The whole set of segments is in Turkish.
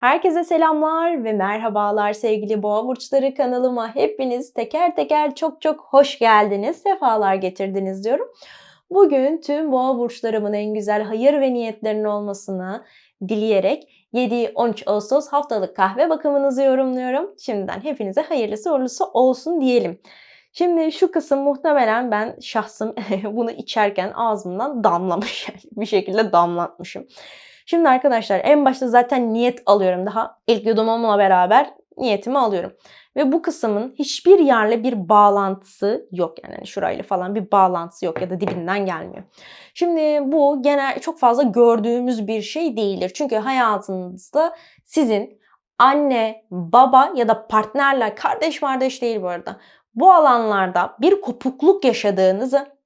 Herkese selamlar ve merhabalar sevgili boğa burçları kanalıma. Hepiniz teker teker çok çok hoş geldiniz, sefalar getirdiniz diyorum. Bugün tüm boğa burçlarımın en güzel hayır ve niyetlerinin olmasını dileyerek 7-13 Ağustos haftalık kahve bakımınızı yorumluyorum. Şimdiden hepinize hayırlısı uğurlusu olsun diyelim. Şimdi şu kısım muhtemelen ben şahsım bunu içerken ağzımdan damlamış bir şekilde damlatmışım. Şimdi arkadaşlar en başta zaten niyet alıyorum. Daha ilk yudumumla beraber niyetimi alıyorum. Ve bu kısmın hiçbir yerle bir bağlantısı yok. Yani hani şurayla falan bir bağlantısı yok ya da dibinden gelmiyor. Şimdi bu genel çok fazla gördüğümüz bir şey değildir. Çünkü hayatınızda sizin anne, baba ya da partnerler, kardeş kardeş değil bu arada. Bu alanlarda bir kopukluk yaşadığınızı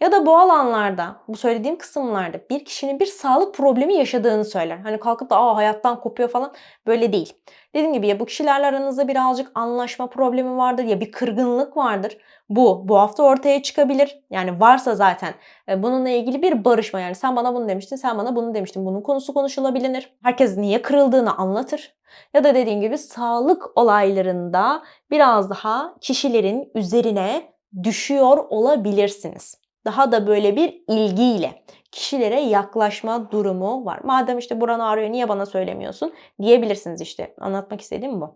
ya da bu alanlarda, bu söylediğim kısımlarda bir kişinin bir sağlık problemi yaşadığını söyler. Hani kalkıp da Aa, hayattan kopuyor falan böyle değil. Dediğim gibi ya bu kişilerle aranızda birazcık anlaşma problemi vardır ya bir kırgınlık vardır. Bu bu hafta ortaya çıkabilir. Yani varsa zaten e, bununla ilgili bir barışma yani sen bana bunu demiştin, sen bana bunu demiştin. Bunun konusu konuşulabilir. Herkes niye kırıldığını anlatır. Ya da dediğim gibi sağlık olaylarında biraz daha kişilerin üzerine düşüyor olabilirsiniz daha da böyle bir ilgiyle kişilere yaklaşma durumu var. Madem işte buran ağrıyor niye bana söylemiyorsun diyebilirsiniz işte. Anlatmak istediğim bu.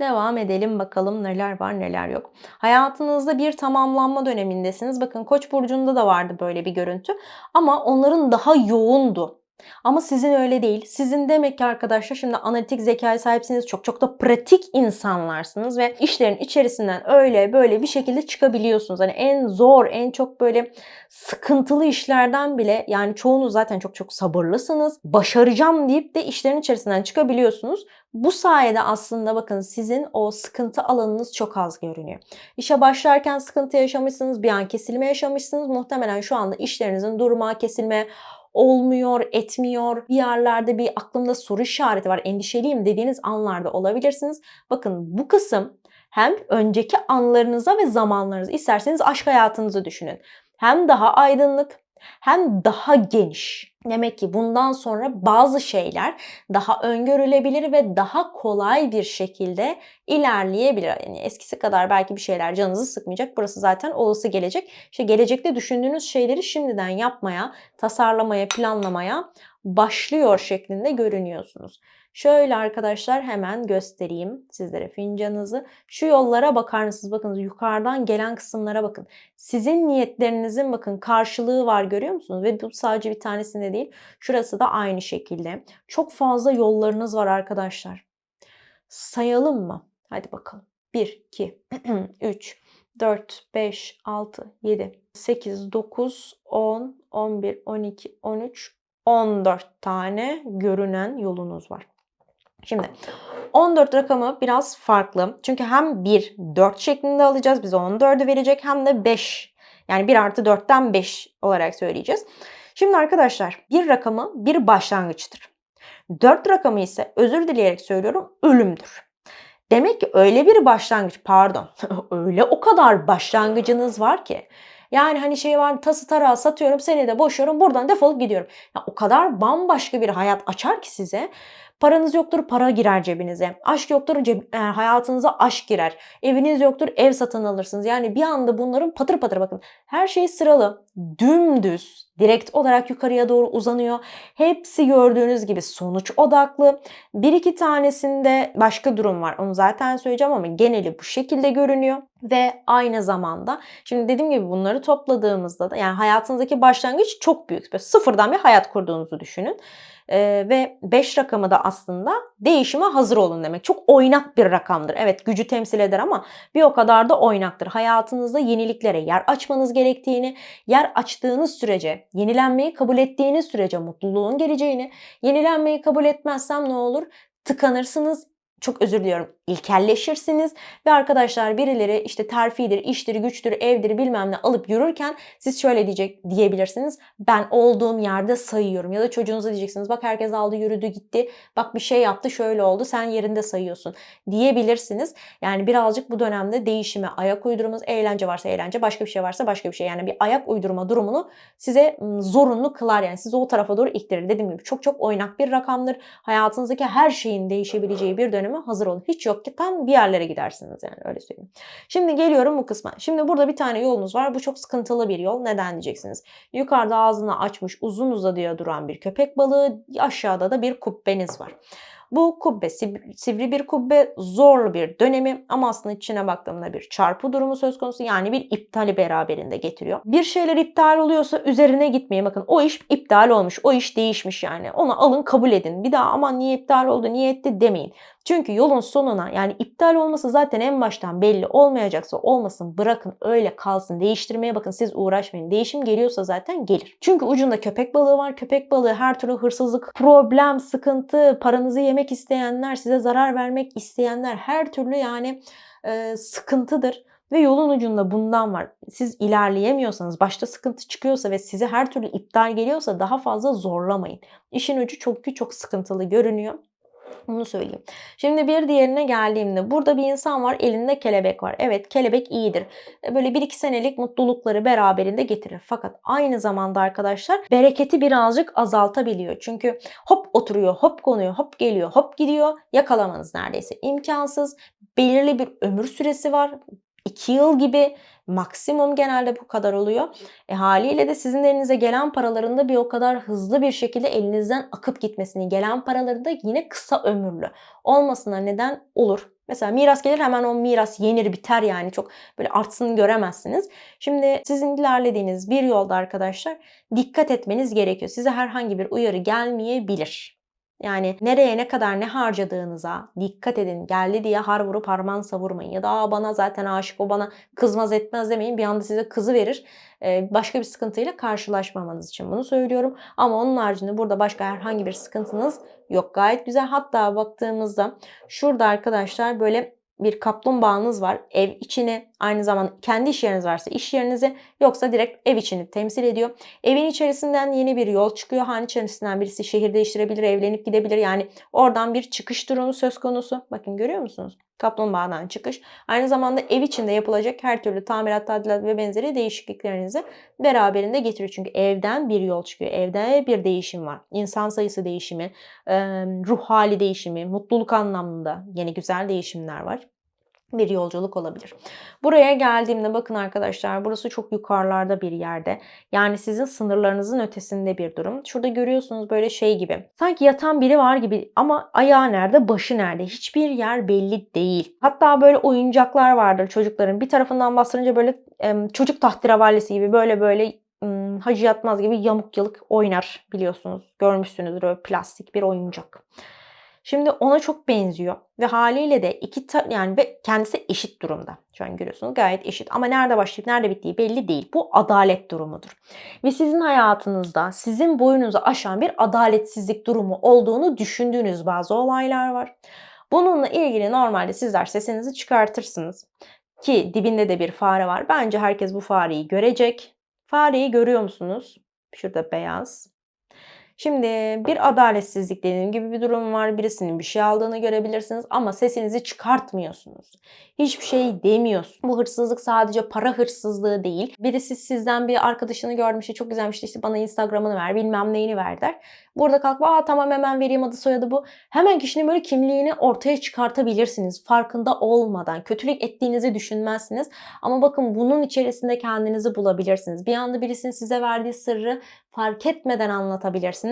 Devam edelim bakalım neler var neler yok. Hayatınızda bir tamamlanma dönemindesiniz. Bakın Koç burcunda da vardı böyle bir görüntü. Ama onların daha yoğundu. Ama sizin öyle değil. Sizin demek ki arkadaşlar şimdi analitik zekaya sahipsiniz. Çok çok da pratik insanlarsınız ve işlerin içerisinden öyle böyle bir şekilde çıkabiliyorsunuz. Hani en zor, en çok böyle sıkıntılı işlerden bile yani çoğunuz zaten çok çok sabırlısınız. Başaracağım deyip de işlerin içerisinden çıkabiliyorsunuz. Bu sayede aslında bakın sizin o sıkıntı alanınız çok az görünüyor. İşe başlarken sıkıntı yaşamışsınız, bir an kesilme yaşamışsınız. Muhtemelen şu anda işlerinizin durma, kesilme, olmuyor, etmiyor. Bir yerlerde bir aklımda soru işareti var, endişeliyim dediğiniz anlarda olabilirsiniz. Bakın bu kısım hem önceki anlarınıza ve zamanlarınıza isterseniz aşk hayatınızı düşünün. Hem daha aydınlık hem daha geniş. Demek ki bundan sonra bazı şeyler daha öngörülebilir ve daha kolay bir şekilde ilerleyebilir. Yani eskisi kadar belki bir şeyler canınızı sıkmayacak. Burası zaten olası gelecek. İşte gelecekte düşündüğünüz şeyleri şimdiden yapmaya, tasarlamaya, planlamaya başlıyor şeklinde görünüyorsunuz. Şöyle arkadaşlar hemen göstereyim sizlere fincanınızı. Şu yollara bakar mısınız? Bakın yukarıdan gelen kısımlara bakın. Sizin niyetlerinizin bakın karşılığı var görüyor musunuz? Ve bu sadece bir tanesinde değil. Şurası da aynı şekilde. Çok fazla yollarınız var arkadaşlar. Sayalım mı? Hadi bakalım. 1, 2, 3, 4, 5, 6, 7, 8, 9, 10, 11, 12, 13, 14 tane görünen yolunuz var. Şimdi 14 rakamı biraz farklı. Çünkü hem 1, 4 şeklinde alacağız. Bize 14'ü verecek hem de 5. Yani 1 artı 4'ten 5 olarak söyleyeceğiz. Şimdi arkadaşlar bir rakamı bir başlangıçtır. 4 rakamı ise özür dileyerek söylüyorum ölümdür. Demek ki öyle bir başlangıç pardon öyle o kadar başlangıcınız var ki yani hani şey var tası tarağı satıyorum seni de boşuyorum buradan defolup gidiyorum. Ya o kadar bambaşka bir hayat açar ki size. Paranız yoktur para girer cebinize. Aşk yoktur ceb e, hayatınıza aşk girer. Eviniz yoktur ev satın alırsınız. Yani bir anda bunların patır patır bakın. Her şey sıralı. Dümdüz direkt olarak yukarıya doğru uzanıyor. Hepsi gördüğünüz gibi sonuç odaklı. Bir iki tanesinde başka durum var. Onu zaten söyleyeceğim ama geneli bu şekilde görünüyor. Ve aynı zamanda şimdi dediğim gibi bunları topladığımızda da yani hayatınızdaki başlangıç çok büyük. Böyle sıfırdan bir hayat kurduğunuzu düşünün. Ee, ve 5 rakamı da aslında değişime hazır olun demek. Çok oynak bir rakamdır. Evet gücü temsil eder ama bir o kadar da oynaktır. Hayatınızda yeniliklere yer açmanız gerektiğini, yer açtığınız sürece, yenilenmeyi kabul ettiğiniz sürece mutluluğun geleceğini, yenilenmeyi kabul etmezsem ne olur? Tıkanırsınız, çok özür diliyorum ilkelleşirsiniz ve arkadaşlar birileri işte terfidir, iştir, güçtür, evdir bilmem ne alıp yürürken siz şöyle diyecek diyebilirsiniz. Ben olduğum yerde sayıyorum ya da çocuğunuza diyeceksiniz bak herkes aldı yürüdü gitti bak bir şey yaptı şöyle oldu sen yerinde sayıyorsun diyebilirsiniz. Yani birazcık bu dönemde değişime ayak uydurmanız eğlence varsa eğlence başka bir şey varsa başka bir şey yani bir ayak uydurma durumunu size zorunlu kılar yani sizi o tarafa doğru iktirir. Dediğim gibi çok çok oynak bir rakamdır. Hayatınızdaki her şeyin değişebileceği bir döneme hazır olun. Hiç yok ki tam bir yerlere gidersiniz yani öyle söyleyeyim. Şimdi geliyorum bu kısma. Şimdi burada bir tane yolunuz var. Bu çok sıkıntılı bir yol. Neden diyeceksiniz. Yukarıda ağzını açmış uzun uzadıya duran bir köpek balığı. Aşağıda da bir kubbeniz var. Bu kubbe sivri bir kubbe, zorlu bir dönemi ama aslında içine baktığımda bir çarpı durumu söz konusu yani bir iptali beraberinde getiriyor. Bir şeyler iptal oluyorsa üzerine gitmeyin. Bakın o iş iptal olmuş, o iş değişmiş yani. Onu alın kabul edin. Bir daha aman niye iptal oldu, niye etti demeyin. Çünkü yolun sonuna yani iptal olması zaten en baştan belli olmayacaksa olmasın bırakın öyle kalsın değiştirmeye bakın siz uğraşmayın. Değişim geliyorsa zaten gelir. Çünkü ucunda köpek balığı var. Köpek balığı her türlü hırsızlık, problem, sıkıntı, paranızı yemek isteyenler, size zarar vermek isteyenler her türlü yani e, sıkıntıdır. Ve yolun ucunda bundan var. Siz ilerleyemiyorsanız, başta sıkıntı çıkıyorsa ve size her türlü iptal geliyorsa daha fazla zorlamayın. İşin ucu çok çok sıkıntılı görünüyor. Bunu söyleyeyim. Şimdi bir diğerine geldiğimde burada bir insan var elinde kelebek var. Evet kelebek iyidir. E, böyle bir iki senelik mutlulukları beraberinde getirir. Fakat aynı zamanda arkadaşlar bereketi birazcık azaltabiliyor. Çünkü hop oturuyor, hop konuyor, hop geliyor, hop gidiyor. Yakalamanız neredeyse imkansız. Belirli bir ömür süresi var. 2 yıl gibi maksimum genelde bu kadar oluyor. E, haliyle de sizin elinize gelen paraların da bir o kadar hızlı bir şekilde elinizden akıp gitmesini, gelen paraların da yine kısa ömürlü olmasına neden olur. Mesela miras gelir hemen o miras yenir biter yani çok böyle artsın göremezsiniz. Şimdi sizin ilerlediğiniz bir yolda arkadaşlar dikkat etmeniz gerekiyor. Size herhangi bir uyarı gelmeyebilir. Yani nereye ne kadar ne harcadığınıza dikkat edin. Geldi diye har vurup harman savurmayın. Ya da Aa, bana zaten aşık o bana kızmaz etmez demeyin. Bir anda size kızı verir. Başka bir sıkıntıyla karşılaşmamanız için bunu söylüyorum. Ama onun haricinde burada başka herhangi bir sıkıntınız yok. Gayet güzel. Hatta baktığımızda şurada arkadaşlar böyle bir kaplumbağanız var. Ev içini aynı zamanda kendi iş yeriniz varsa iş yerinizi yoksa direkt ev içini temsil ediyor. Evin içerisinden yeni bir yol çıkıyor. Han içerisinden birisi şehir değiştirebilir, evlenip gidebilir. Yani oradan bir çıkış durumu söz konusu. Bakın görüyor musunuz? Kaplumbağadan çıkış. Aynı zamanda ev içinde yapılacak her türlü tamirat, tadilat ve benzeri değişikliklerinizi beraberinde getiriyor. Çünkü evden bir yol çıkıyor. Evde bir değişim var. İnsan sayısı değişimi, ruh hali değişimi, mutluluk anlamında yeni güzel değişimler var bir yolculuk olabilir. Buraya geldiğimde bakın arkadaşlar burası çok yukarılarda bir yerde. Yani sizin sınırlarınızın ötesinde bir durum. Şurada görüyorsunuz böyle şey gibi. Sanki yatan biri var gibi ama ayağı nerede, başı nerede? Hiçbir yer belli değil. Hatta böyle oyuncaklar vardır çocukların. Bir tarafından bastırınca böyle çocuk tahterevalisi gibi böyle böyle hacı yatmaz gibi yamuk yalık oynar biliyorsunuz. Görmüşsünüzdür öyle plastik bir oyuncak. Şimdi ona çok benziyor ve haliyle de iki ta- yani ve kendisi eşit durumda. Şu an görüyorsunuz gayet eşit ama nerede başlayıp nerede bittiği belli değil. Bu adalet durumudur. Ve sizin hayatınızda sizin boyunuzu aşan bir adaletsizlik durumu olduğunu düşündüğünüz bazı olaylar var. Bununla ilgili normalde sizler sesinizi çıkartırsınız. Ki dibinde de bir fare var. Bence herkes bu fareyi görecek. Fareyi görüyor musunuz? Şurada beyaz. Şimdi bir adaletsizlik dediğim gibi bir durum var. Birisinin bir şey aldığını görebilirsiniz ama sesinizi çıkartmıyorsunuz. Hiçbir şey demiyorsunuz. Bu hırsızlık sadece para hırsızlığı değil. Birisi sizden bir arkadaşını görmüş, çok güzelmiş işte bana Instagram'ını ver, bilmem neyini ver der. Burada kalkıp aa tamam hemen vereyim adı soyadı bu. Hemen kişinin böyle kimliğini ortaya çıkartabilirsiniz. Farkında olmadan. Kötülük ettiğinizi düşünmezsiniz. Ama bakın bunun içerisinde kendinizi bulabilirsiniz. Bir anda birisinin size verdiği sırrı fark etmeden anlatabilirsiniz.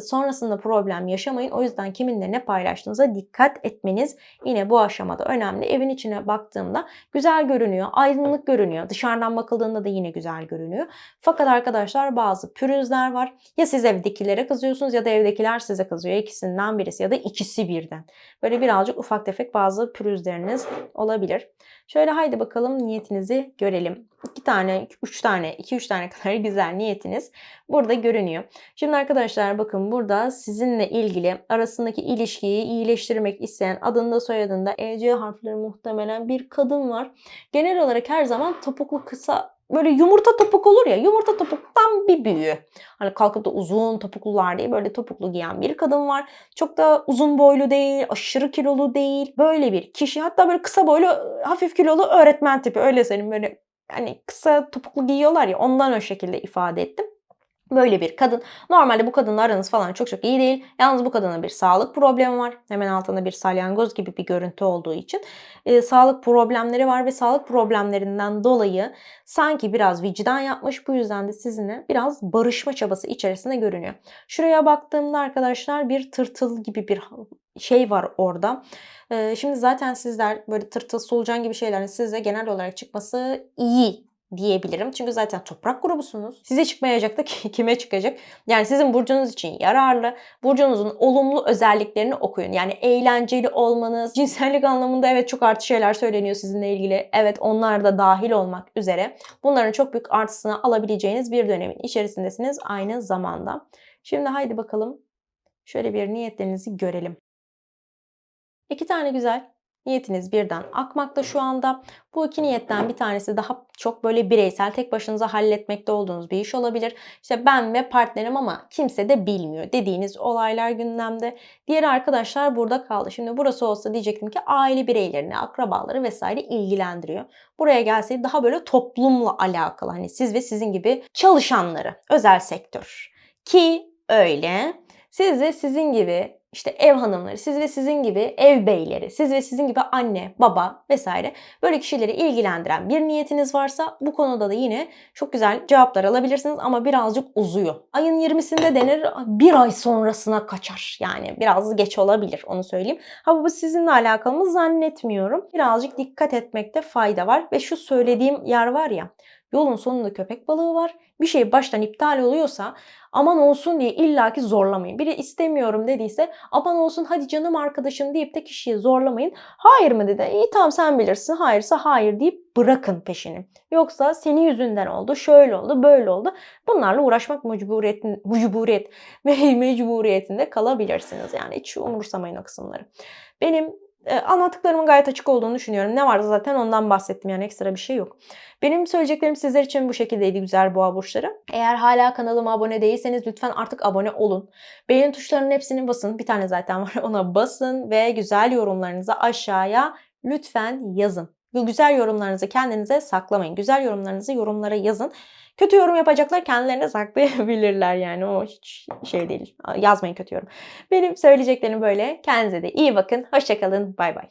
Sonrasında problem yaşamayın. O yüzden kiminle ne paylaştığınıza dikkat etmeniz yine bu aşamada önemli. Evin içine baktığımda güzel görünüyor, aydınlık görünüyor. Dışarıdan bakıldığında da yine güzel görünüyor. Fakat arkadaşlar bazı pürüzler var. Ya siz evdekilere kızıyorsunuz ya da evdekiler size kızıyor. İkisinden birisi ya da ikisi birden. Böyle birazcık ufak tefek bazı pürüzleriniz olabilir. Şöyle haydi bakalım niyetinizi görelim. iki tane, üç tane, iki üç tane kadar güzel niyetiniz burada görünüyor. Şimdi arkadaşlar bakın burada sizinle ilgili arasındaki ilişkiyi iyileştirmek isteyen adında soyadında EC harfleri muhtemelen bir kadın var. Genel olarak her zaman topuklu kısa böyle yumurta topuk olur ya yumurta topuktan bir büyüğü. Hani kalkıp da uzun topuklular değil böyle topuklu giyen bir kadın var. Çok da uzun boylu değil, aşırı kilolu değil. Böyle bir kişi hatta böyle kısa boylu hafif kilolu öğretmen tipi öyle senin böyle hani kısa topuklu giyiyorlar ya ondan o şekilde ifade ettim. Böyle bir kadın. Normalde bu kadınla aranız falan çok çok iyi değil. Yalnız bu kadının bir sağlık problemi var. Hemen altında bir salyangoz gibi bir görüntü olduğu için. E, sağlık problemleri var ve sağlık problemlerinden dolayı sanki biraz vicdan yapmış. Bu yüzden de sizinle biraz barışma çabası içerisinde görünüyor. Şuraya baktığımda arkadaşlar bir tırtıl gibi bir şey var orada. E, şimdi zaten sizler böyle tırtıl solucan gibi şeylerin size genel olarak çıkması iyi diyebilirim. Çünkü zaten toprak grubusunuz. Size çıkmayacak da kime çıkacak? Yani sizin burcunuz için yararlı. Burcunuzun olumlu özelliklerini okuyun. Yani eğlenceli olmanız, cinsellik anlamında evet çok artı şeyler söyleniyor sizinle ilgili. Evet onlar da dahil olmak üzere. Bunların çok büyük artısını alabileceğiniz bir dönemin içerisindesiniz aynı zamanda. Şimdi haydi bakalım şöyle bir niyetlerinizi görelim. İki tane güzel Niyetiniz birden akmakta şu anda. Bu iki niyetten bir tanesi daha çok böyle bireysel, tek başınıza halletmekte olduğunuz bir iş olabilir. İşte ben ve partnerim ama kimse de bilmiyor dediğiniz olaylar gündemde. Diğer arkadaşlar burada kaldı. Şimdi burası olsa diyecektim ki aile bireylerini, akrabaları vesaire ilgilendiriyor. Buraya gelseydi daha böyle toplumla alakalı. Hani siz ve sizin gibi çalışanları, özel sektör. Ki öyle. Siz ve sizin gibi işte ev hanımları, siz ve sizin gibi ev beyleri, siz ve sizin gibi anne, baba vesaire böyle kişileri ilgilendiren bir niyetiniz varsa bu konuda da yine çok güzel cevaplar alabilirsiniz ama birazcık uzuyor. Ayın 20'sinde denir bir ay sonrasına kaçar. Yani biraz geç olabilir onu söyleyeyim. Ha bu sizinle alakalı mı zannetmiyorum. Birazcık dikkat etmekte fayda var ve şu söylediğim yer var ya Yolun sonunda köpek balığı var. Bir şey baştan iptal oluyorsa aman olsun diye illaki zorlamayın. Biri istemiyorum dediyse aman olsun hadi canım arkadaşım deyip de kişiyi zorlamayın. Hayır mı dedi. İyi tamam sen bilirsin. Hayırsa hayır deyip bırakın peşini. Yoksa senin yüzünden oldu, şöyle oldu, böyle oldu. Bunlarla uğraşmak mecburiyetin, mecburiyet ve mecburiyetinde kalabilirsiniz. Yani hiç umursamayın o kısımları. Benim anlattıklarımın gayet açık olduğunu düşünüyorum. Ne vardı zaten ondan bahsettim yani ekstra bir şey yok. Benim söyleyeceklerim sizler için bu şekildeydi güzel boğa burçları. Eğer hala kanalıma abone değilseniz lütfen artık abone olun. Beğeni tuşlarının hepsini basın. Bir tane zaten var ona basın ve güzel yorumlarınızı aşağıya lütfen yazın. Bu güzel yorumlarınızı kendinize saklamayın. Güzel yorumlarınızı yorumlara yazın. Kötü yorum yapacaklar kendilerine saklayabilirler yani o hiç şey değil. Yazmayın kötü yorum. Benim söyleyeceklerim böyle. Kendinize de iyi bakın. Hoşçakalın. Bay bay.